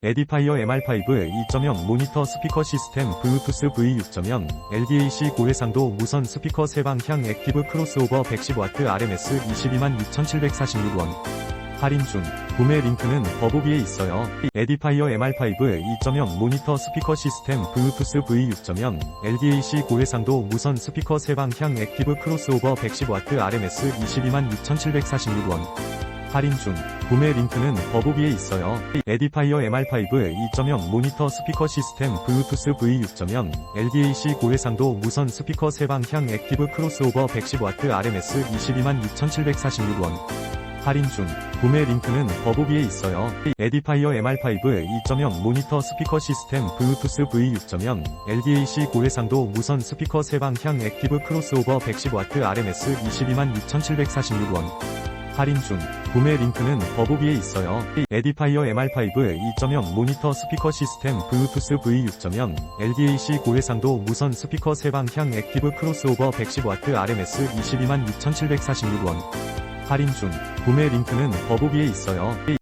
에디파이어 MR5 2.0 모니터 스피커 시스템 블루투스 V6.0 LDAC 고해상도 무선 스피커 세방향 액티브 크로스오버 110W RMS 222,746원. 할인 중. 구매 링크는 더보기에 있어요. 에디파이어 MR5 2.0 모니터 스피커 시스템 블루투스 V6.0 LDAC 고해상도 무선 스피커 세방향 액티브 크로스오버 110W RMS 222,746원 할인 중 구매 링크는 더보기에 있어요. 에디파이어 MR5 2.0 모니터 스피커 시스템 블루투스 V6.0 LDAC 고해상도 무선 스피커 세방향 액티브 크로스오버 110W RMS 222,746원 할인 중 구매 링크는 더보기에 있어요. 에디파이어 MR5 2.0 모니터 스피커 시스템 블루투스 V6.0 LDAC 고해상도 무선 스피커 세방향 액티브 크로스오버 110W RMS 222,746원 할인 중 구매 링크는 더보기에 있어요. 에디파이어 MR5 2.0 모니터 스피커 시스템 블루투스 V6.0 LDAC 고해상도 무선 스피커 세방향 액티브 크로스오버 110W RMS 222,746원 할인 중 구매 링크는 더보기에 있어요.